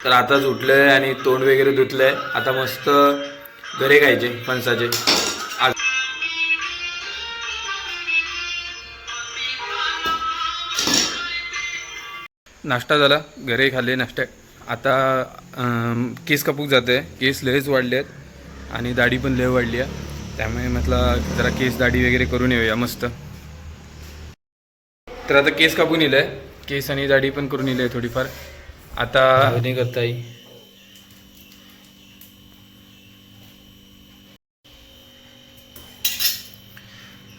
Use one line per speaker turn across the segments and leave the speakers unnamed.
तर आताच उठलंय आणि तोंड वगैरे धुतलंय. आता मस्त घरे खायचे फणसाचे. आज नाश्ता झाला घरे खाल्ले नाश्ता. आता केस कापूक जाते. केस लयच वाढले आहेत आणि दाढी पण लय वाढली आहे. त्यामुळे म्हटलं जरा केस दाढी वगैरे करून येऊया मस्त. तर आता केस कापून येईल केस आणि दाढी पण करून येईल थोडीफार. आता नाही करता येईल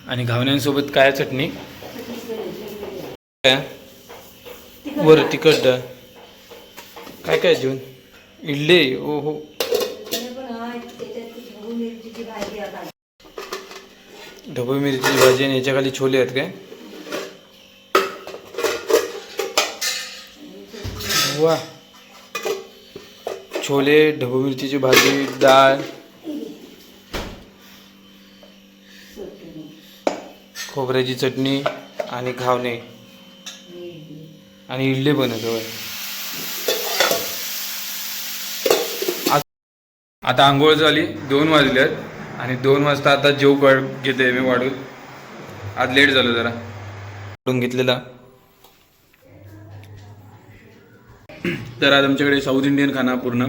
आणि घावण्यांसोबत काय चटणी? काय? बरं तिखट काय काय जेवण? इडली ओ हो ढबू मिरची भाजी आणि याच्या खाली छोले आहेत काय? वा. छोले ढबू मिरचीची भाजी डाळ. खोबऱ्याची चटणी आणि घावणे आणि इडली बनवतो आता आंघोळ झाली दोन वाजले आहेत आणि दोन वाजता आता जेव घेते मी वाढून. आज लेट झालं जरा. घेतलेला. तर आज आमच्याकडे साऊथ इंडियन खाना पूर्ण.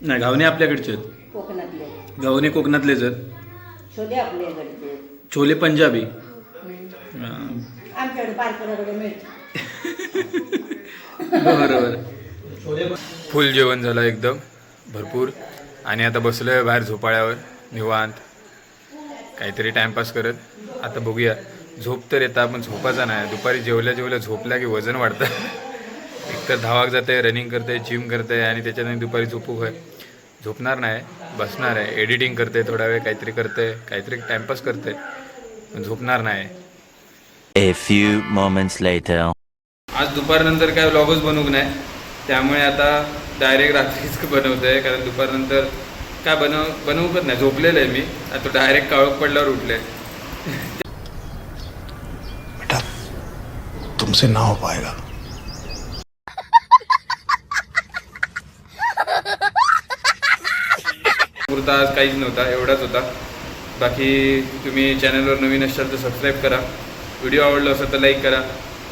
नाही घावणे आपल्याकडचे आहेत.
कोकणातले
घावणे कोकणातलेच आहेत.
छोले आपल्याकडचे
छोले पंजाबी. अं,
आमच्याकडे पारकराकडे मिळते.
बरोबर. फुल जेवण झालं एकदम भरपूर. आणि आता बसलोय बाहेर झोपाळ्यावर निवांत. काहीतरी टाइमपास करत. आता बघूया. झोप तर येतं पण झोपाचा नाही. दुपारी जेवल्या जेवल्या झोपल्या की वजन वाढतं. एक तर धावाक जाते रनिंग करते जिम करते आणि त्याच्यानंतर दुपारी झोपू होय. झोपणार नाही बसणार आहे. एडिटिंग करते थोडा वेळ काहीतरी करते काहीतरी टाइमपास करते. पण झोपणार नाही.
A few moments later.
आज दुपारनंतर काय व्लॉगच बनवू नाही. त्यामुळे आता डायरेक्ट रात्रीच बनवतोय कारण दुपारनंतर काय बनव बनवूकच नाही. झोपलेलं आहे मी. आता डायरेक्ट काळोख पडल्यावर उठले.
बेटा तुमसे ना हो पाएगा
पुरता आज काहीच नव्हता एवढाच होता. बाकी तुम्ही चॅनलवर नवीन असाल तर सबस्क्राईब करा. व्हिडिओ आवडला असेल तर लाईक करा.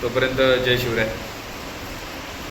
तोपर्यंत जय शिवराय.